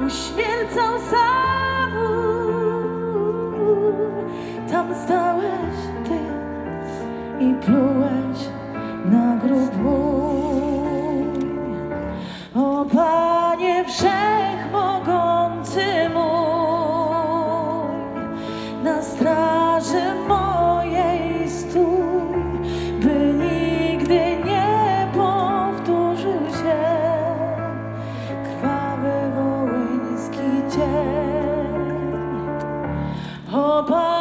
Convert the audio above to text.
uśmiercał zawód. Tam stałeś ty i plułeś na grób mój. O Panie Wszechmogący mój, na your.